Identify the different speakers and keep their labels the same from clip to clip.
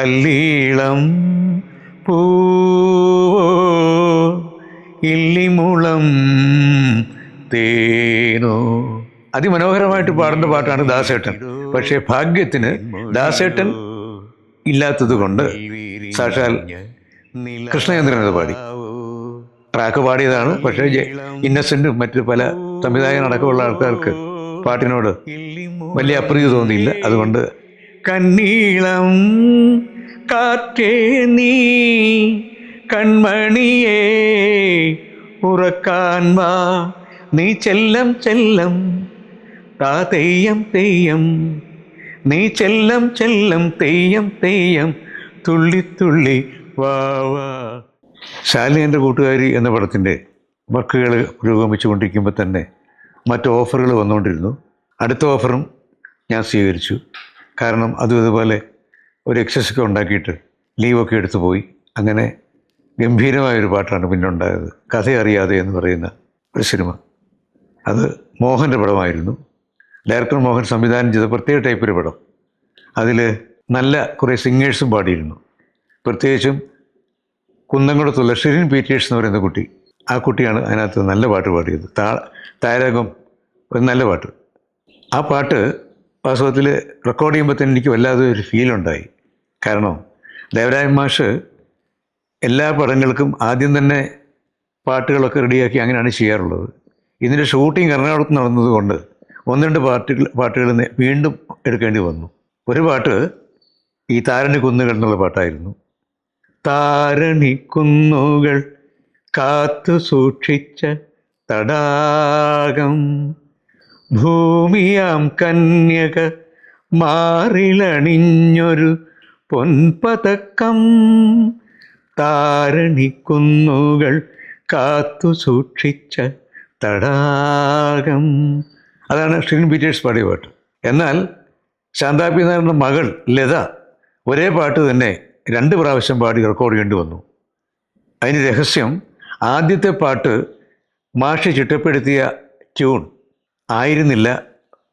Speaker 1: അല്ലീളം പൂവോ ഇല്ലിമുളം തേനോ. അതിമനോഹരമായിട്ട് പാടേണ്ട പാട്ടാണ് ദാസേട്ടൻ. പക്ഷേ ഭാഗ്യത്തിന് ദാസേട്ടൻ ഇല്ലാത്തത് കൊണ്ട് സാക്ഷാൽ കൃഷ്ണചന്ദ്രൻ അത് പാടി. ട്രാക്ക് പാടിയതാണ്. പക്ഷേ ഇന്നസെന്റ് മറ്റ് പല പല സംവിധായകനടക്കമുള്ള ആൾക്കാർക്ക് പാട്ടിനോട് വലിയ അപ്രീതി തോന്നിയില്ല. അതുകൊണ്ട് കണ്ണീളം കാറ്റേ നീ കൺമണിയേ ഉറക്കാൻ വാ. നീ ചെല്ലം ചെല്ലം താ തെയ്യം തെയ്യം. നീ ചെല്ലം ചെല്ലം തെയ്യം തെയ്യം തുള്ളി തുള്ളി വാ വാ. ശാലി എന്റെ കൂട്ടുകാരി എന്ന പടത്തിന്റെ വർക്കുകൾ പുരോഗമിച്ചു കൊണ്ടിരിക്കുമ്പോൾ തന്നെ മറ്റു ഓഫറുകൾ വന്നുകൊണ്ടിരുന്നു. അടുത്ത ഓഫറും ഞാൻ സ്വീകരിച്ചു. കാരണം അതും ഇതുപോലെ ഒരു എക്സസൊക്കെ ഉണ്ടാക്കിയിട്ട് ലീവൊക്കെ എടുത്തു പോയി. അങ്ങനെ ഗംഭീരമായൊരു പാട്ടാണ് പിന്നെ ഉണ്ടായത് കഥ അറിയാതെ എന്ന് പറയുന്ന ഒരു സിനിമ. അത് മോഹന്റെ പടമായിരുന്നു. ഡയറക്ടർ മോഹൻ സംവിധാനം ചെയ്ത പ്രത്യേക ടൈപ്പ് ഒരു പടം. അതിൽ നല്ല കുറേ സിംഗേഴ്സും പാടിയിരുന്നു. പ്രത്യേകിച്ചും കുന്നംകുളത്തുള്ള ഷിരിൻ പീറ്റേഴ്സ് എന്ന് പറയുന്ന കുട്ടി. ആ കുട്ടിയാണ് അതിനകത്ത് നല്ല പാട്ട് പാടിയത്. താ താരകം ഒരു നല്ല പാട്ട്. ആ പാട്ട് വാസ്തവത്തിൽ റെക്കോർഡ് ചെയ്യുമ്പോൾ തന്നെ എനിക്ക് വല്ലാതെ ഒരു ഫീൽ ഉണ്ടായി. കാരണം ദേവരായ മാഷ് എല്ലാ പടങ്ങൾക്കും ആദ്യം തന്നെ പാട്ടുകളൊക്കെ റെഡിയാക്കി അങ്ങനെയാണ് ചെയ്യാറുള്ളത്. ഇതിന്റെ ഷൂട്ടിംഗ് എറണാകുളത്ത് നടന്നതുകൊണ്ട് ഒന്ന് രണ്ട് പാട്ടുകൾ പാട്ടുകൾ വീണ്ടും എടുക്കേണ്ടി വന്നു. ഒരു പാട്ട് ഈ താരണി കുന്നുകൾ എന്നുള്ള പാട്ടായിരുന്നു. താരണി കുന്നുകൾ കാത്തു സൂക്ഷിച്ച തടാകം. ഭൂമിയാം കന്യക മാറിലണിഞ്ഞൊരു പൊൻപതക്കം. താരണിക്കുന്നുകൾ കാത്തു സൂക്ഷിച്ച തടാകം. അതാണ് ഷിൻ പീറ്റേഴ്സ് പാടിയ പാട്ട്. എന്നാൽ ശാന്താപി നായരുടെ മകൾ ലത ഒരേ പാട്ട് തന്നെ രണ്ട് പ്രാവശ്യം പാടി റെക്കോർഡ് ചെയ്യേണ്ടി വന്നു. അതിന് രഹസ്യം ആദ്യത്തെ പാട്ട് മാഷി ചിട്ടപ്പെടുത്തിയ ട്യൂൺ ആയിരുന്നില്ല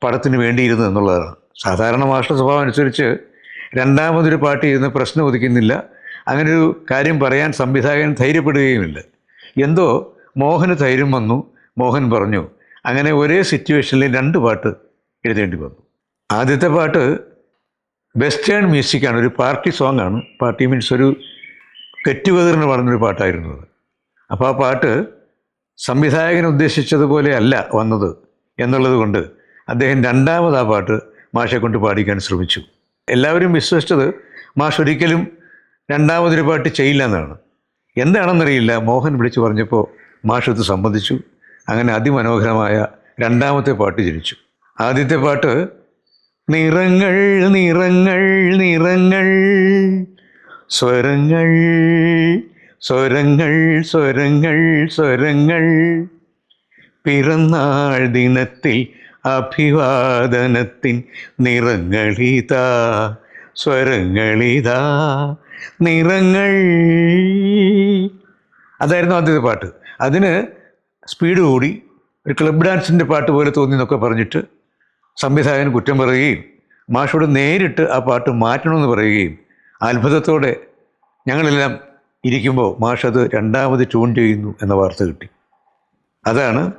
Speaker 1: പടത്തിന് വേണ്ടിയിരുന്നു എന്നുള്ളതാണ്. സാധാരണ മാഷ്ട സ്വഭാവം അനുസരിച്ച് രണ്ടാമതൊരു പാട്ട് ചെയ്യുന്ന പ്രശ്നം ഒതുക്കുന്നില്ല അങ്ങനെ ഒരു കാര്യം പറയാൻ സംവിധായകൻ ധൈര്യപ്പെടുകയുമില്ല. എന്തോ മോഹന് ധൈര്യം വന്നു മോഹൻ പറഞ്ഞു. അങ്ങനെ ഒരേ സിറ്റുവേഷനിൽ രണ്ട് പാട്ട് എഴുതേണ്ടി വന്നു. ആദ്യത്തെ പാട്ട് വെസ്റ്റേൺ മ്യൂസിക്കാണ് ഒരു പാർട്ടി സോങ് ആണ് പാർട്ടി മീൻസ് ഒരു കെറ്റുകതിറിന് പാടുന്നൊരു പാട്ടായിരുന്നു അത്. അപ്പോൾ ആ പാട്ട് സംവിധായകൻ ഉദ്ദേശിച്ചതുപോലെ അല്ല വന്നത്. എന്നുള്ളത് കൊണ്ട് അദ്ദേഹം രണ്ടാമത് ആ പാട്ട് മാഷെ കൊണ്ട് പാടിക്കാൻ ശ്രമിച്ചു. എല്ലാവരും വിശ്വസിച്ചത് മാഷ് ഒരിക്കലും രണ്ടാമതൊരു പാട്ട് ചെയ്യില്ല എന്നാണ്. എന്താണെന്നറിയില്ല മോഹൻ വിളിച്ചു പറഞ്ഞപ്പോൾ മാഷ് ഇത് സംബന്ധിച്ചു അങ്ങനെ അതിമനോഹരമായ രണ്ടാമത്തെ പാട്ട് ജനിച്ചു. ആദ്യത്തെ പാട്ട് നിറങ്ങൾ നിറങ്ങൾ നിറങ്ങൾ സ്വരങ്ങൾ സ്വരങ്ങൾ സ്വരങ്ങൾ സ്വരങ്ങൾ പിറന്നാൾ ദിനത്തിൽ അഭിവാദനത്തിൻ നിറങ്ങളിതാ സ്വരങ്ങളിതാ നിറങ്ങൾ. അതായിരുന്നു ആദ്യത്തെ പാട്ട്. അതിന് സ്പീഡ് കൂടി ഒരു ക്ലബ് ഡാൻസിന്റെ പാട്ട് പോലെ തോന്നി എന്നൊക്കെ പറഞ്ഞിട്ട് സംവിധായകൻ കുറ്റം പറയുകയും മാഷോട് നേരിട്ട് ആ പാട്ട് മാറ്റണമെന്ന് പറയുകയും അത്ഭുതത്തോടെ ഞങ്ങളെല്ലാം ഇരിക്കുമ്പോൾ മാഷ് അത് രണ്ടാമത് ട്യൂൺ ചെയ്യുന്നു എന്ന വാർത്ത കിട്ടി. അതാണ്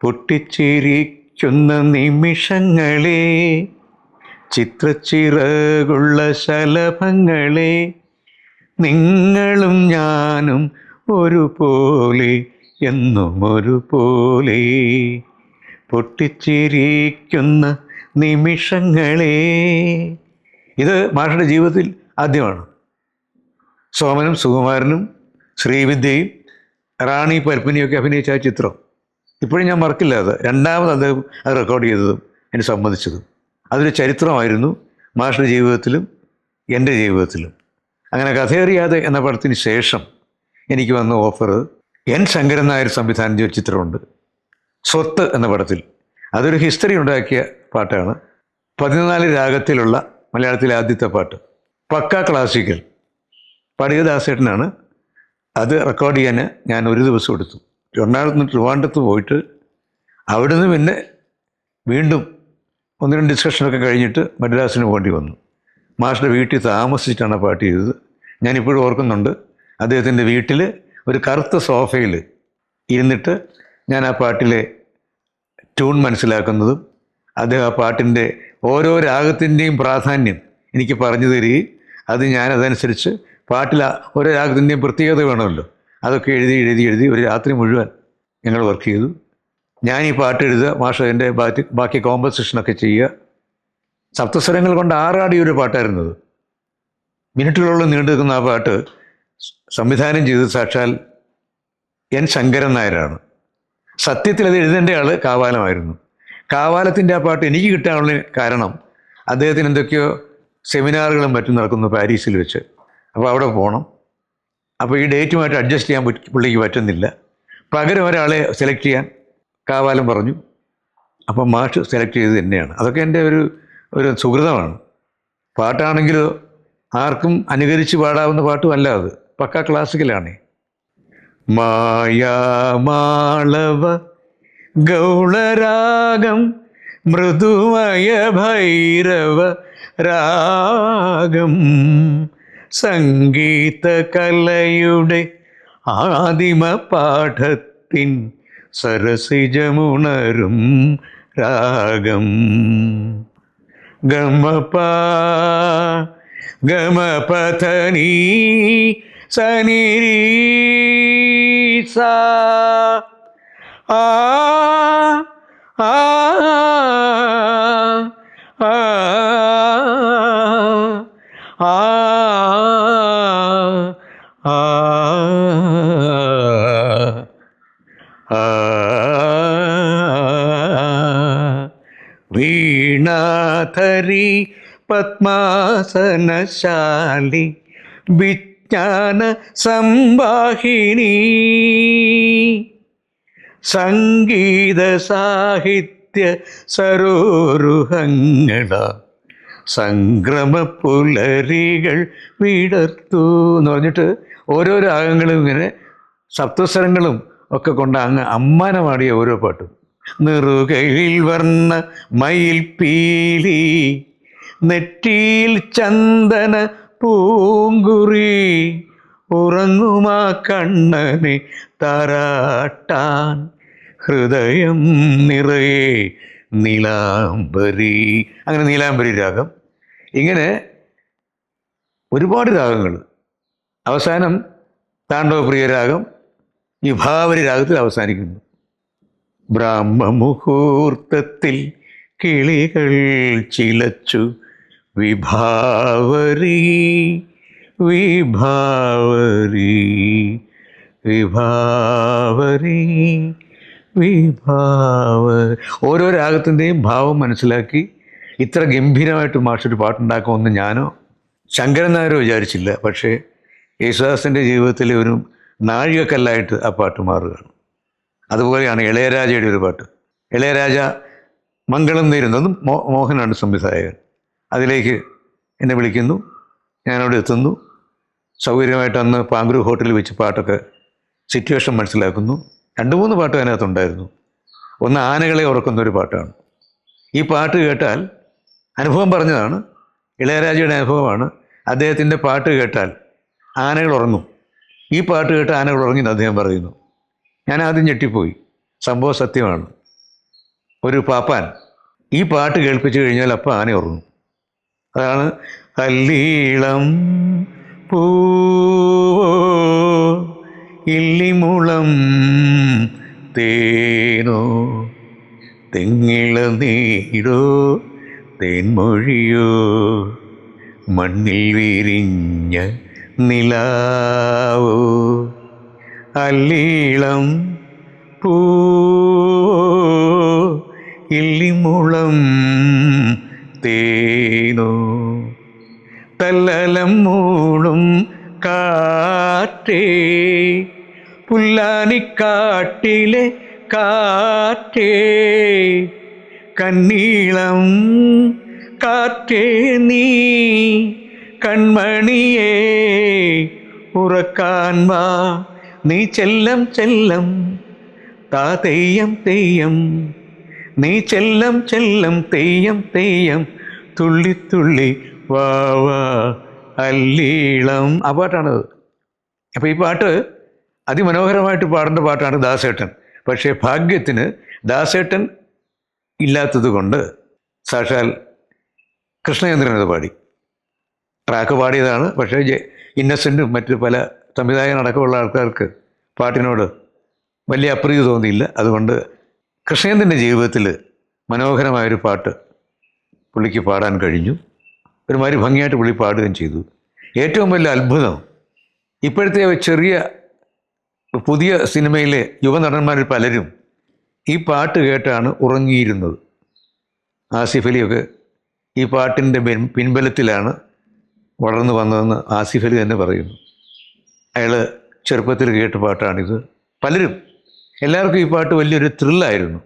Speaker 1: പൊട്ടിച്ചിരിക്കുന്ന നിമിഷങ്ങളെ ചിത്രച്ചിറകുള്ള ശലഭങ്ങളെ നിങ്ങളും ഞാനും ഒരുപോലെ എന്നും ഒരുപോലെ പൊട്ടിച്ചിരിക്കുന്ന നിമിഷങ്ങളെ. ഇത് മാഷയുടെ ജീവിതത്തിൽ ആദ്യമാണ്. സോമനും സുകുമാരനും ശ്രീവിദ്യയും റാണി പൽപ്പിനിയൊക്കെ അഭിനയിച്ച ചിത്രം. ഇപ്പോഴും ഞാൻ മറക്കില്ല അത്. രണ്ടാമത് അദ്ദേഹം അത് റെക്കോർഡ് ചെയ്തതും എന്നെ സംബന്ധിച്ചതും. അതൊരു ചരിത്രമായിരുന്നു മാഷിന്റെ ജീവിതത്തിലും എന്റെ ജീവിതത്തിലും. അങ്ങനെ കഥയറിയാതെ എന്ന പടത്തിന് ശേഷം എനിക്ക് വന്ന ഓഫർ എൻ ശങ്കരൻ നായർ സംവിധാനം ചെയ്ത ചിത്രമുണ്ട്. സ്വത്ത് എന്ന പടത്തിൽ. അതൊരു ഹിസ്റ്ററി ഉണ്ടാക്കിയ പാട്ടാണ്. പതിനാല് രാഗത്തിലുള്ള മലയാളത്തിലെ ആദ്യത്തെ പാട്ട്. പക്കാ ക്ലാസിക്കൽ പടികദാസേട്ടനാണ് ദാസേട്ടനാണ് അത് റെക്കോർഡ് ചെയ്യാൻ ഞാൻ ഒരു ദിവസം എടുത്തു. എറണാകുളത്ത് നിന്ന് ട്രിവാൻഡ്രത്ത് പോയിട്ട് അവിടുന്ന് പിന്നെ വീണ്ടും ഒന്ന് രണ്ട് ഡിസ്കഷനൊക്കെ കഴിഞ്ഞിട്ട് മദ്രാസിന് പോകേണ്ടി വന്നു. മാഷിന്റെ വീട്ടിൽ താമസിച്ചിട്ടാണ് പാട്ട് ചെയ്തത്. ഞാനിപ്പോഴും ഓർക്കുന്നുണ്ട്. അദ്ദേഹത്തിന്റെ വീട്ടിൽ ഒരു കറുത്ത സോഫയിൽ ഇരുന്നിട്ട് ഞാൻ ആ പാട്ടിലെ ട്യൂൺ മനസ്സിലാക്കുന്നതും അദ്ദേഹം ആ പാട്ടിന്റെ ഓരോ രാഗത്തിന്റെയും പ്രാധാന്യം എനിക്ക് പറഞ്ഞു തരികയും അത് ഞാനതനുസരിച്ച് പാട്ടിൽ ഓരോ രാഗത്തിന്റെയും പ്രത്യേകത വേണമല്ലോ. അതൊക്കെ എഴുതി എഴുതി എഴുതി ഒരു രാത്രി മുഴുവൻ ഞങ്ങൾ വർക്ക് ചെയ്തു. ഞാൻ ഈ പാട്ട് എഴുതുക മാഷ എന്റെ ബാക്കി ബാക്കി കോമ്പസിഷനൊക്കെ ചെയ്യുക. സപ്തസ്വരങ്ങൾ കൊണ്ട് ആറാടി ഒരു പാട്ടായിരുന്നത്. മിനിറ്റുകളോളം നീണ്ടു നിൽക്കുന്ന ആ പാട്ട് സംവിധാനം ചെയ്തത് സാക്ഷാൽ എൻ ശങ്കരൻ നായരാണ്. സത്യത്തിൽ അത് എഴുതേണ്ട ആൾ കാവാലമായിരുന്നു. കാവാലത്തിന്റെ ആ പാട്ട് എനിക്ക് കിട്ടാനുള്ള കാരണം അദ്ദേഹത്തിന് എന്തൊക്കെയോ സെമിനാറുകളും മറ്റും നടക്കുന്നു പാരീസിൽ വെച്ച്. അപ്പോൾ അവിടെ പോകണം. അപ്പോൾ ഈ ഡേറ്റുമായിട്ട് അഡ്ജസ്റ്റ് ചെയ്യാൻ പറ്റി പുള്ളിക്ക് പറ്റുന്നില്ല. പകരം ഒരാളെ സെലക്ട് ചെയ്യാൻ കാവാലം പറഞ്ഞു. അപ്പം മാഷ് സെലക്ട് ചെയ്തത് തന്നെയാണ് അതൊക്കെ എന്റെ ഒരു ഒരു സുഹൃതമാണ്. പാട്ടാണെങ്കിലോ ആർക്കും അനുകരിച്ച് പാടാവുന്ന പാട്ടുമല്ല അത്. പക്ക ക്ലാസിക്കലാണ് മായാമാളവ ഗൗളരാഗം മൃദുമയ ഭൈരവ രാഗം. സംഗീത കലയുടെ ആദിമ പാഠത്തിൻ സരസിജമുണരും രാഗം. ഗമപ ഗമപഥനീ സനിരീ ആ വീണാധരി പത്മാസനശാലി വിജ്ഞാന സംവാഹിണി സംഗീത സാഹിത്യ സരോരുഹങ്ങള സംക്രമ പുലരികൾ വിടർത്തു എന്ന് പറഞ്ഞിട്ട് ഓരോ രാഗങ്ങളും ഇങ്ങനെ സപ്തസ്വരങ്ങളും ഒക്കെ കൊണ്ട് അങ്ങ് അമ്മാനമാടിയ ഓരോ പാട്ടും. നിറുകയിൽ വർണ മയിൽ പീലി നെറ്റിയിൽ ചന്ദന പൂങ്കുറി ഉറങ്ങുമാ കണ്ണനെ താരാട്ടാൻ ഹൃദയം നിറയെ നീലാംബരി. അങ്ങനെ നീലാംബരി രാഗം. ഇങ്ങനെ ഒരുപാട് രാഗങ്ങൾ. അവസാനം താണ്ഡവപ്രിയരാഗം വിഭാവരി രാഗത്തിൽ അവസാനിക്കുന്നു. ബ്രാഹ്മമുഹൂർത്തത്തിൽ കിളികൾ ചിലച്ചു. വിഭാവരി വിഭാവരി വിഭാവരി വിഭാവ. ഓരോ രാഗത്തിന്റെയും ഭാവം മനസ്സിലാക്കി ഇത്ര ഗംഭീരമായിട്ട് മാഷൊരു പാട്ടുണ്ടാക്കുമെന്ന് ഞാനോ ശങ്കരൻ നായരോ വിചാരിച്ചില്ല. പക്ഷേ യേശുദാസിന്റെ ജീവിതത്തിലെ ഒരു നാഴികക്കല്ലായിട്ട് ആ പാട്ട് മാറുകയാണ്. അതുപോലെയാണ് ഇളയരാജയുടെ ഒരു പാട്ട്. ഇളയരാജ മംഗളം നേരുന്നതും മോഹനാണ് സംവിധായകൻ. അതിലേക്ക് എന്നെ വിളിക്കുന്നു. ഞാനവിടെ എത്തുന്നു. സൗകര്യമായിട്ട് അന്ന് പാങ്കുരു ഹോട്ടലിൽ വെച്ച് പാട്ടൊക്കെ സിറ്റുവേഷൻ മനസ്സിലാക്കുന്നു. രണ്ട് മൂന്ന് പാട്ട് അതിനകത്തുണ്ടായിരുന്നു. ഒന്ന് ആനകളെ ഉറക്കുന്ന ഒരു പാട്ടാണ്. ഈ പാട്ട് കേട്ടാൽ അനുഭവം പറഞ്ഞതാണ്. ഇളയരാജയുടെ അനുഭവമാണ്. അദ്ദേഹത്തിന്റെ പാട്ട് കേട്ടാൽ ആനകൾ ഉറങ്ങും. ഈ പാട്ട് കേട്ട് ആനകൾ ഉറങ്ങി അദ്ദേഹം പറയുന്നു. ഞാൻ ആദ്യം ഞെട്ടിപ്പോയി. സംഭവം സത്യമാണ്. ഒരു പാപ്പാൻ ഈ പാട്ട് കേൾപ്പിച്ചു കഴിഞ്ഞാൽ അപ്പം ആന ഉറങ്ങും. അതാണ് അല്ലീളം പൂവോ ഇല്ലിമുളം തേനോ തെങ്ങിള നീടോ തേൻമൊഴിയോ മണ്ണിൽ വിരിഞ്ഞ നിലാവോ. അല്ലീളം പൂ. ഇല്ലിമുളം തേനോ. തല്ലലം മൂളും കാറ്റേ. പുല്ലാനിക്കാട്ടിലെ കാറ്റേ. കണ്ണീളം കാറ്റേ നീ. കൺമണിയേ ഉറക്കാൻ വാ. നീ ചെല്ലം ചെല്ലം താ തെയ്യം തെയ്യം. നീ ചെല്ലം ചെല്ലം തെയ്യം തെയ്യം തുള്ളി തുള്ളി വാ വാ അല്ലീളം. ആ പാട്ടാണത് അപ്പോൾ ഈ പാട്ട് അതിമനോഹരമായിട്ട് പാടേണ്ട പാട്ടാണ് ദാസേട്ടൻ. പക്ഷേ ഭാഗ്യത്തിന് ദാസേട്ടൻ ഇല്ലാത്തത് കൊണ്ട് സാക്ഷാൽ കൃഷ്ണചന്ദ്രനത് പാടി. ട്രാക്ക് പാടിയതാണ് പക്ഷേ ഇന്നസെന്റും മറ്റ് പല സംവിധായകനടക്കമുള്ള ആൾക്കാർക്ക് പാട്ടിനോട് വലിയ അപ്രീതി തോന്നിയില്ല. അതുകൊണ്ട് കൃഷ്ണേന്ദ്രന്റെ ജീവിതത്തിൽ മനോഹരമായൊരു പാട്ട് പുള്ളിക്ക് പാടാൻ കഴിഞ്ഞു. ഒരുമാതിരി ഭംഗിയായിട്ട് പുള്ളി പാടുകയും ചെയ്തു. ഏറ്റവും വലിയ അത്ഭുതം ഇപ്പോഴത്തെ ചെറിയ പുതിയ സിനിമയിലെ യുവനടന്മാരിൽ പലരും ഈ പാട്ട് കേട്ടാണ് ഉറങ്ങിയിരുന്നത്. ആസിഫ് അലിയൊക്കെ ഈ പാട്ടിന്റെ പിൻ- പിൻബലത്തിലാണ് വളർന്നു വന്നതെന്ന് ആസിഫ് അലി തന്നെ പറയുന്നു. അയാൾ ചെറുപ്പത്തിൽ കേട്ട പാട്ടാണിത്. പലരും എല്ലാവർക്കും ഈ പാട്ട് വലിയൊരു ത്രില്ലായിരുന്നു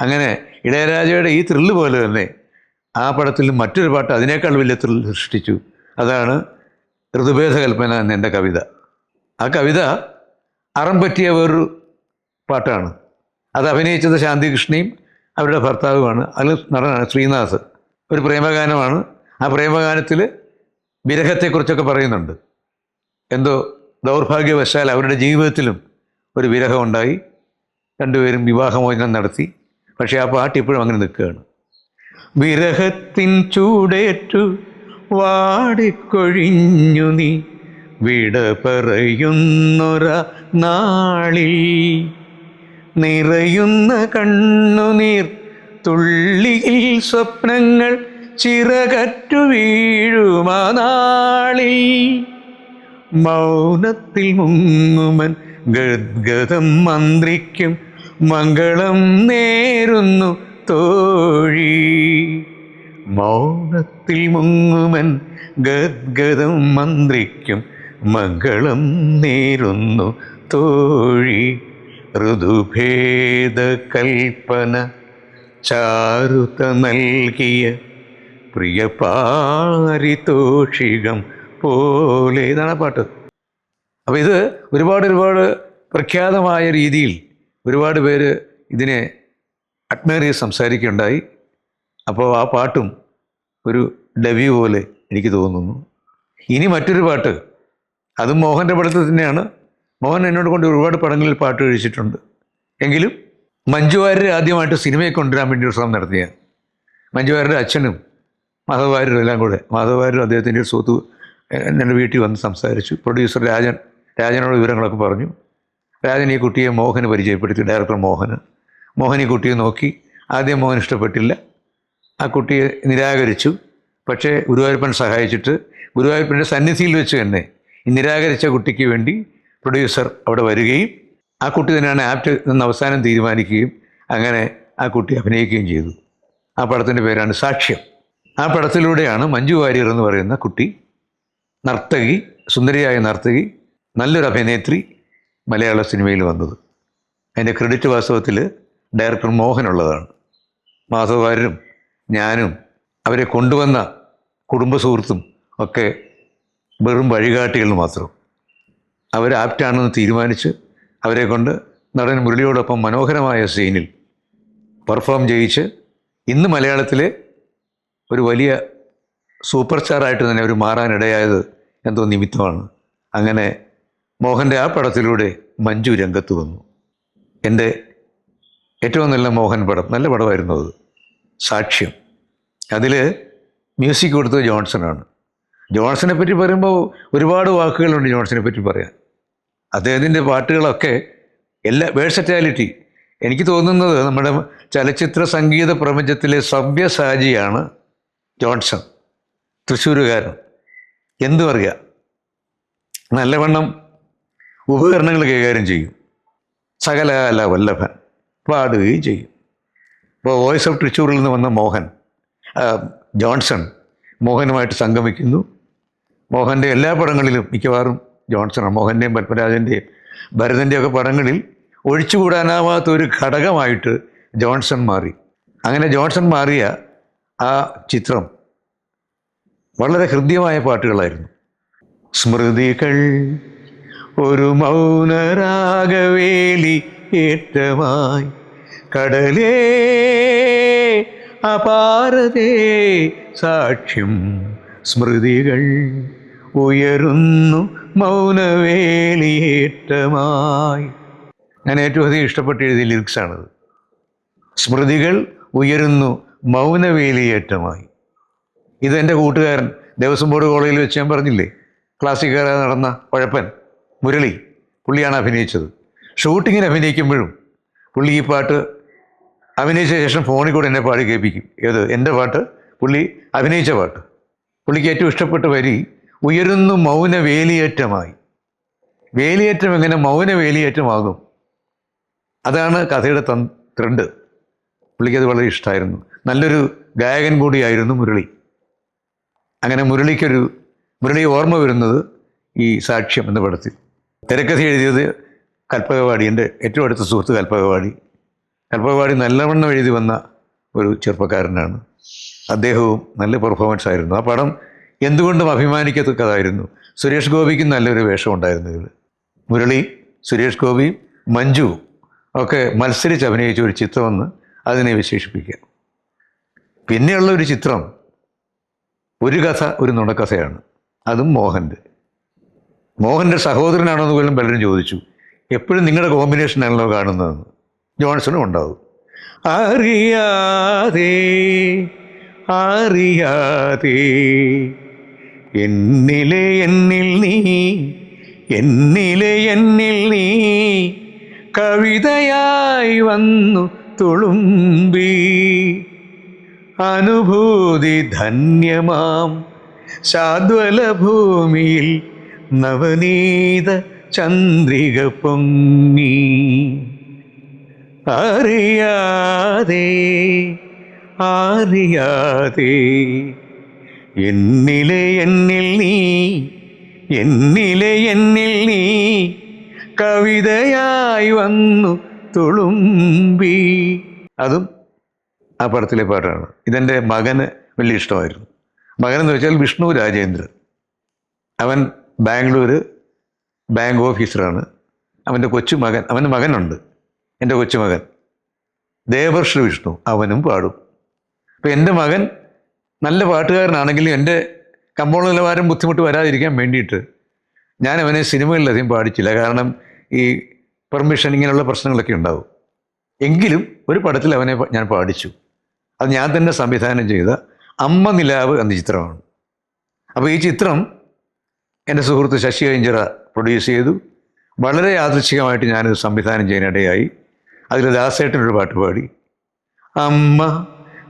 Speaker 1: അങ്ങനെ ഇളയരാജയുടെ ഈ ത്രില്ല് പോലെ തന്നെ ആ പടത്തിൽ മറ്റൊരു പാട്ട് അതിനേക്കാൾ വലിയ ത്രില്ല് സൃഷ്ടിച്ചു. അതാണ് ഋതുഭേദ കൽപ്പന എന്ന എന്റെ കവിത. ആ കവിത അറം പറ്റിയ വേറൊരു പാട്ടാണ്. അത് അഭിനയിച്ചത് ശാന്തികൃഷ്ണയും അവരുടെ ഭർത്താവുമാണ്. അതിൽ നടനാണ് ശ്രീനാഥ്. ഒരു പ്രേമഗാനമാണ്. ആ പ്രേമഗാനത്തിൽ വിരഹത്തെക്കുറിച്ചൊക്കെ പറയുന്നുണ്ട്. എന്തോ ദൗർഭാഗ്യവശാൽ അവരുടെ ജീവിതത്തിലും ഒരു വിരഹമുണ്ടായി. രണ്ടുപേരും വിവാഹമോചനം നടത്തി. പക്ഷേ ആ പാട്ട് ഇപ്പോഴും അങ്ങനെ നിൽക്കുകയാണ്. വിരഹത്തിൻ ചൂടേറ്റു വാടിക്കൊഴിഞ്ഞു നീ വിട പറയുന്നൊര നാളിൽ. നിറയുന്ന കണ്ണുനീർ തുള്ളിയിൽ സ്വപ്നങ്ങൾ ചിറകറ്റു വീഴുമാനാളിൽ മൗനത്തിൽ മുങ്ങുമൻ ഗദ്ഗതം മന്ത്രിക്കും മംഗളം നേരുന്നു തോഴി. മൗനത്തിൽ മുങ്ങുമൻ ഗദ്ഗതം മന്ത്രിക്കും മംഗളം നേരുന്നു തോഴി. ഋതുഭേദ കൽപ്പന ചാരുത നൽകിയ പ്രിയ പാരിതോഷികം പോലെ. ഇതാണ് പാട്ട്. അപ്പോൾ ഇത് ഒരുപാട് ഒരുപാട് പ്രഖ്യാതമായ രീതിയിൽ ഒരുപാട് പേര് ഇതിനെ അഡ്മയർ ചെയ്ത് സംസാരിക്കുകയുണ്ടായി. അപ്പോൾ ആ പാട്ടും ഒരു ഡെബ്യൂ പോലെ എനിക്ക് തോന്നുന്നു. ഇനി മറ്റൊരു പാട്ട്. അതും മോഹന്റെ പടത്തിൽ തന്നെയാണ്. മോഹൻ എന്നോട് കൊണ്ട് ഒരുപാട് പടങ്ങളിൽ പാട്ട് കഴിച്ചിട്ടുണ്ട് എങ്കിലും മഞ്ജു ആദ്യമായിട്ട് സിനിമയെ കൊണ്ടുവരാൻ വേണ്ടി ഒരു ശ്രമം നടത്തിയ മഞ്ജു അച്ഛനും മാധവ് എല്ലാം കൂടെ. മാധവ് വാര്യരും അദ്ദേഹത്തിന്റെ ഒരു സുഹൃത്ത് എന്റെ വീട്ടിൽ വന്ന് സംസാരിച്ചു. പ്രൊഡ്യൂസർ രാജൻ രാജനോട് വിവരങ്ങളൊക്കെ പറഞ്ഞു. രാജൻ ഈ കുട്ടിയെ മോഹന് പരിചയപ്പെടുത്തി ഡയറക്ടർ മോഹന്. മോഹൻ ഈ കുട്ടിയെ നോക്കി. ആദ്യം മോഹൻ ഇഷ്ടപ്പെട്ടില്ല. ആ കുട്ടിയെ നിരാകരിച്ചു. പക്ഷേ ഗുരുവായൂരപ്പൻ സഹായിച്ചിട്ട് ഗുരുവായൂരപ്പന്റെ സന്നിധിയിൽ വെച്ച് തന്നെ ഈ നിരാകരിച്ച കുട്ടിക്ക് വേണ്ടി പ്രൊഡ്യൂസർ അവിടെ വരികയും ആ കുട്ടി തന്നെയാണ് ആപ്റ്റ് നിന്ന് അവസാനം തീരുമാനിക്കുകയും അങ്ങനെ ആ കുട്ടി അഭിനയിക്കുകയും ചെയ്തു. ആ പടത്തിന്റെ പേരാണ് സാക്ഷ്യം. ആ പടത്തിലൂടെയാണ് മഞ്ജു വാര്യർ എന്ന് പറയുന്ന കുട്ടി നർത്തകി സുന്ദരിയായ നർത്തകി നല്ലൊരു അഭിനേത്രി മലയാള സിനിമയിൽ വന്നത്. അതിന്റെ ക്രെഡിറ്റ് വാസ്തവത്തിൽ ഡയറക്ടർ മോഹനുള്ളതാണ് വാര്യരും ഞാനും അവരെ കൊണ്ടുവന്ന കുടുംബ സുഹൃത്തും ഒക്കെ വെറും വഴികാട്ടികൾ മാത്രം. അവർ ആപ്റ്റാണെന്ന് തീരുമാനിച്ച് അവരെ കൊണ്ട് നടൻ മുരളിയോടൊപ്പം മനോഹരമായ സീനിൽ പെർഫോം ചെയ്യിച്ച് ഇന്ന് മലയാളത്തിലെ ഒരു വലിയ സൂപ്പർ സ്റ്റാറായിട്ട് തന്നെ അവർ മാറാനിടയായത് എന്തോ നിമിത്തമാണ്. അങ്ങനെ മോഹന്റെ ആ പടത്തിലൂടെ മഞ്ജു രംഗത്ത് വന്നു. എന്റെ ഏറ്റവും നല്ല മോഹൻ പടം നല്ല പടമായിരുന്നു അത്. സാക്ഷ്യം. അതിൽ മ്യൂസിക് കൊടുത്തത് ജോൺസണാണ്. ജോൺസനെ പറ്റി പറയുമ്പോൾ ഒരുപാട് വാക്കുകളുണ്ട് ജോൺസനെ പറ്റി പറയാൻ. അദ്ദേഹത്തിന്റെ പാട്ടുകളൊക്കെ എല്ലാ വേഴ്സറ്റാലിറ്റി. എനിക്ക് തോന്നുന്നത് നമ്മുടെ ചലച്ചിത്ര സംഗീത പ്രപഞ്ചത്തിലെ സവ്യസാചിയാണ് ജോൺസൺ തൃശ്ശൂരുകാരൻ. എന്തു പറയുക? നല്ലവണ്ണം ഉപകരണങ്ങൾ കൈകാര്യം ചെയ്യും. സകലകാല വല്ലഭൻ പാടുകയും ചെയ്യും. ഇപ്പോൾ വോയിസ് ഓഫ് തൃശ്ശൂരിൽ നിന്ന് വന്ന മോഹൻ ജോൺസൺ മോഹനുമായിട്ട് സംഗമിക്കുന്നു. മോഹന്റെ എല്ലാ പടങ്ങളിലും മിക്കവാറും ജോൺസണാണ്. മോഹന്റെയും പത്മരാജന്റെയും ഭരതന്റെയും ഒക്കെ പടങ്ങളിൽ ഒഴിച്ചുകൂടാനാവാത്ത ഒരു ഘടകമായിട്ട് ജോൺസൺ മാറി. അങ്ങനെ ജോൺസൺ മാറിയ ആ ചിത്രം വളരെ ഹൃദ്യമായ പാട്ടുകളായിരുന്നു. സ്മൃതികൾ ഒരു മൗനരാഗവേലി ഏറ്റമായി കടലേ അപാരതേ സാക്ഷ്യം. സ്മൃതികൾ ഉയരുന്നു മൗനവേലിയേറ്റമായി ഞാൻ ഏറ്റവും അധികം ഇഷ്ടപ്പെട്ട് എഴുതിയ ലിറിക്സാണത് സ്മൃതികൾ ഉയരുന്നു മൗനവേലിയേറ്റമായി. ഇത് എന്റെ കൂട്ടുകാരൻ. ദേവസ്വം ബോർഡ് കോളേജിൽ വെച്ച് ഞാൻ പറഞ്ഞില്ലേ? ക്ലാസ്സിൽ കയറാൻ നടന്ന കുഴപ്പൻ മുരളി പുള്ളിയാണ് അഭിനയിച്ചത്. ഷൂട്ടിങ്ങിന് അഭിനയിക്കുമ്പോഴും പുള്ളി ഈ പാട്ട് അഭിനയിച്ച ശേഷം ഫോണിൽ കൂടെ എന്നെ പാടി കേൾപ്പിക്കും. ഏത്? എന്റെ പാട്ട്. പുള്ളി അഭിനയിച്ച പാട്ട്. പുള്ളിക്ക് ഏറ്റവും ഇഷ്ടപ്പെട്ട വരി ഉയരുന്നു മൗന വേലിയേറ്റമായി വേലിയേറ്റം എങ്ങനെ മൗന വേലിയേറ്റമാകും അതാണ് കഥയുടെ തൻ ത്രെഡ് പുള്ളിക്കത് വളരെ ഇഷ്ടമായിരുന്നു നല്ലൊരു ഗായകൻ കൂടിയായിരുന്നു മുരളി. അങ്ങനെ മുരളിക്കൊരു മുരളി ഓർമ്മ വരുന്നത് ഈ സാക്ഷ്യം എന്ന പടത്തിൽ. തിരക്കഥ എഴുതിയത് കൽപ്പകവാടി എന്റെ ഏറ്റവും അടുത്ത സുഹൃത്ത് കൽപ്പകവാടി. കൽപ്പകവാടി നല്ലവണ്ണം എഴുതി വന്ന ഒരു ചെറുപ്പക്കാരനാണ്. അദ്ദേഹവും നല്ല പെർഫോമൻസ് ആയിരുന്നു. ആ പടം എന്തുകൊണ്ടും അഭിമാനിക്കത്തക്കതായിരുന്നു. സുരേഷ് ഗോപിക്കും നല്ലൊരു വേഷം ഉണ്ടായിരുന്നു ഇതിൽ. മുരളി സുരേഷ് ഗോപി മഞ്ജു ഒക്കെ മത്സരിച്ച് അഭിനയിച്ച ഒരു ചിത്രമെന്ന് അതിനെ വിശേഷിപ്പിക്കുക പിന്നെയുള്ള ഒരു ചിത്രം. ഒരു കഥ ഒരു നുണക്കഥയാണ് അതും മോഹന്റെ. മോഹന്റെ സഹോദരനാണോ എന്ന് പോലും പലരും ചോദിച്ചു. എപ്പോഴും നിങ്ങളുടെ കോമ്പിനേഷനാണല്ലോ കാണുന്നതെന്ന്. ജോൺസണും ഉണ്ടാവും. അറിയാതെ അറിയാതെ എന്നിലെ എന്നിൽ നീ എന്നിലെ എന്നിൽ നീ കവിതയായി വന്നു തുളുമ്പി. അനുഭൂതി ധന്യമാം. ശാദ്വല ഭൂമിയിൽ നവനീത ചന്ദ്രിക പൊങ്ങി. അറിയാതെ അറിയാതെ എന്നിലെ എന്നിൽ നീ എന്നിലെ എന്നിൽ നീ കവിതയായി വന്നു തുളുമ്പി. അതും ആ പടത്തിലെ പാട്ടാണ്. ഇതെന്റെ മകന് വലിയ ഇഷ്ടമായിരുന്നു. മകൻ എന്ന് വെച്ചാൽ വിഷ്ണു രാജേന്ദ്രൻ. അവൻ ബാംഗ്ലൂർ ബാങ്ക് ഓഫീസറാണ്. അവന്റെ കൊച്ചുമകൻ അവന്റെ മകനുണ്ട്. എന്റെ കൊച്ചുമകൻ ദേവർഷ് വിഷ്ണു അവനും പാടും. അപ്പോൾ എന്റെ മകൻ നല്ല പാട്ടുകാരനാണെങ്കിലും എന്റെ കമ്പോള നിലവാരം ബുദ്ധിമുട്ട് വരാതിരിക്കാൻ വേണ്ടിയിട്ട് ഞാൻ അവനെ സിനിമകളിലധികം പാടിച്ചില്ല. കാരണം ഈ പെർമിഷൻ ഇങ്ങനെയുള്ള പ്രശ്നങ്ങളൊക്കെ ഉണ്ടാവും. എങ്കിലും ഒരു പടത്തിൽ അവനെ ഞാൻ പാടിച്ചു. അത് ഞാൻ തന്നെ സംവിധാനം ചെയ്ത അമ്മ നിലാവ് എന്ന ചിത്രമാണ്. അപ്പോൾ ഈ ചിത്രം എന്റെ സുഹൃത്ത് ശശി അഞ്ചിറ പ്രൊഡ്യൂസ് ചെയ്തു. വളരെ യാദൃച്ഛികമായിട്ട് ഞാനിത് സംവിധാനം ചെയ്യാനിടയായി അതിൽ ദാസേട്ടനൊരു പാട്ട് പാടി. അമ്മ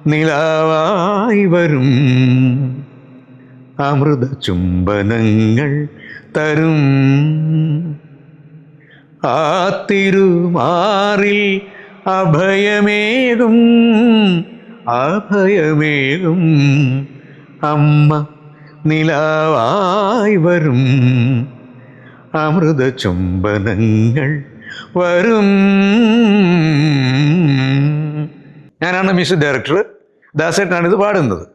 Speaker 1: നിലാവായി വരും. അമൃത ചുംബനങ്ങൾ തരും. ആ തിരുമാറിൽ അഭയമേകും. അഭയമേകും അമ്മ നിലാവായി വരും. അമൃത ചുംബനങ്ങൾ വരും. ഞാനാണ് മ്യൂസിക് ഡയറക്ടർ. ദാസേട്ടനാണ് ഇത് പാടുന്നത്.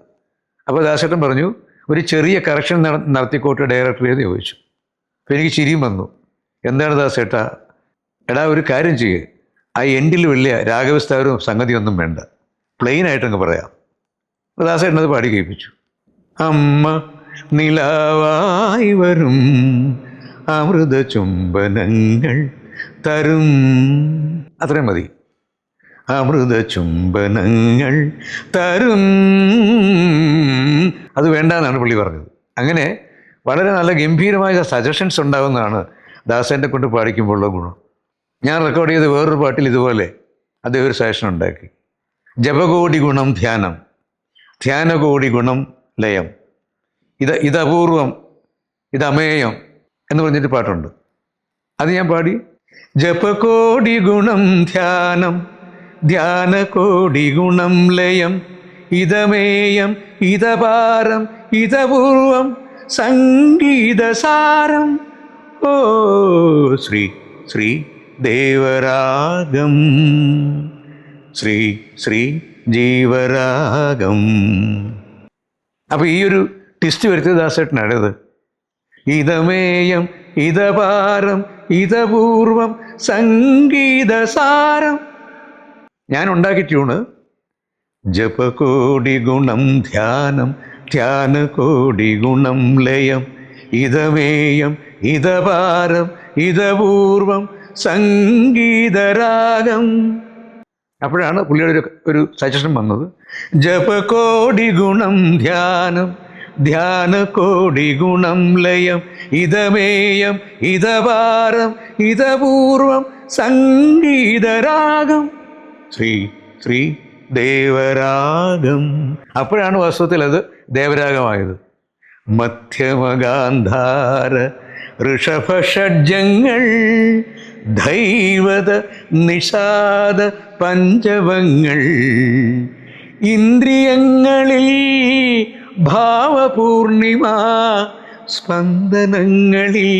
Speaker 1: അപ്പോൾ ദാസേട്ടൻ പറഞ്ഞു ഒരു ചെറിയ കറക്ഷൻ നട നടത്തിക്കോട്ടെ ഡയറക്ടർ എന്ന് ചോദിച്ചു. അപ്പോൾ എനിക്ക് ചിരിയും വന്നു. എന്താണ് ദാസേട്ട? എടാ ഒരു കാര്യം ചെയ്യുക ആ എൻഡിൽ വലിയ രാഘവസ്ഥാവരും സംഗതിയൊന്നും വേണ്ട. പ്ലെയിൻ ആയിട്ടങ്ങ് പറയാം. ദാസ എന്നത് പാടി കേൾപ്പിച്ചു. അമ്മ നിലാവായി വരും അമൃത ചുംബനങ്ങൾ തരും. അത്രയും മതി. അമൃത ചുംബനങ്ങൾ തരും. അത് വേണ്ടെന്നാണ് പുള്ളി പറഞ്ഞത്. അങ്ങനെ വളരെ നല്ല ഗംഭീരമായ സജഷൻസ് ഉണ്ടാകുന്നതാണ് ദാസേന്റെ കൊണ്ട് പാടിക്കുമ്പോഴുള്ള ഗുണം. ഞാൻ റെക്കോർഡ് ചെയ്ത് വേറൊരു പാട്ടിൽ ഇതുപോലെ അദ്ദേഹം ഒരു സജഷൻ ഉണ്ടാക്കി. ജപകോടി ഗുണം ധ്യാനം. ധ്യാനകോടി ഗുണം ലയം. ഇത് ഇത് അപൂർവം ഇത് അമേയം എന്ന് പറഞ്ഞിട്ട് പാട്ടുണ്ട്. അത് ഞാൻ പാടി. ജപകോടി ഗുണം ധ്യാനം ധ്യാനകോടി ഗുണം ലയം ഇതമേയം ഇതപാരം ഇതപൂർവം സംഗീതസാരം. ഓ ശ്രീ ശ്രീ ദേവരാഗം ശ്രീ ശ്രീ ജീവരാഗം. അപ്പോൾ ഈ ഒരു ടിസ്റ്റ് വരുത്തിയ ദാസേട്ടനാണ് ഇത്. ഇതമേയം ഇതപാരം ഇതപൂർവം സംഗീതസാരം. ഞാൻ ഉണ്ടാക്കി ട്യൂണ് ജപകോടി ഗുണം ധ്യാനം ധ്യാന കോടി ഗുണം ലയം. ഇതമേയം ഇതപാരം ഇതപൂർവം സംഗീതരാഗം. അപ്പോഴാണ് പുള്ളിയുടെ ഒരു സജഷൻ വന്നത്. ജപകോടി ഗുണം ധ്യാനം ധ്യാന കോടി ഗുണം ലയം ഇതമേയം ഇതപാരം ഇതപൂർവം സംഗീതരാഗം. ശ്രീ ശ്രീ ദേവരാഗം. അപ്പോഴാണ് വാസ്തവത്തിൽ അത് ദേവരാഗമായത്. മധ്യമഗാന്ധാര ഋഷഭഷഡ്ജങ്ങൾ ദൈവത നിഷാദ പഞ്ചവങ്ങൾ. ഇന്ദ്രിയങ്ങളിൽ ഭാവപൂർണിമ സ്പന്ദനങ്ങളിൽ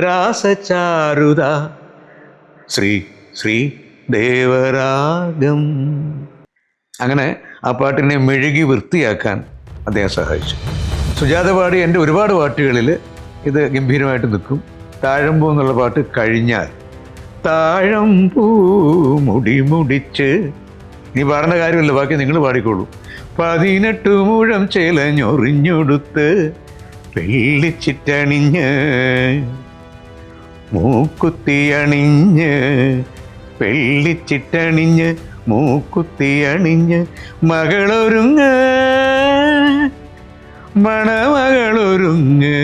Speaker 1: രാസചാരുത. ശ്രീ ശ്രീ ദേവരാഗം. അങ്ങനെ ആ പാട്ടിനെ മെഴുകി വൃത്തിയാക്കാൻ അദ്ദേഹം സഹായിച്ചു. സുജാത പാടി എന്റെ ഒരുപാട് പാട്ടുകളിൽ ഇത് ഗംഭീരമായിട്ട് നിൽക്കും. താഴമ്പൂ എന്നുള്ള പാട്ട് കഴിഞ്ഞാൽ താഴമ്പൂ മുടി മുടിച്ച്. നീ പാടുന്ന കാര്യമില്ല ബാക്കി നിങ്ങൾ പാടിക്കോളൂ. പതിനെട്ട് മുഴം ചേലഞ്ഞൊറിഞ്ഞൊടുത്ത് വെള്ളിച്ചിട്ടണിഞ്ഞ് മൂക്കുത്തിയണിഞ്ഞ് വെള്ളിച്ചിട്ടണിഞ്ഞ് മൂക്കുത്തിയണിഞ്ഞ് മകളൊരുങ്ങ്. മണമകളൊരുങ്ങ്.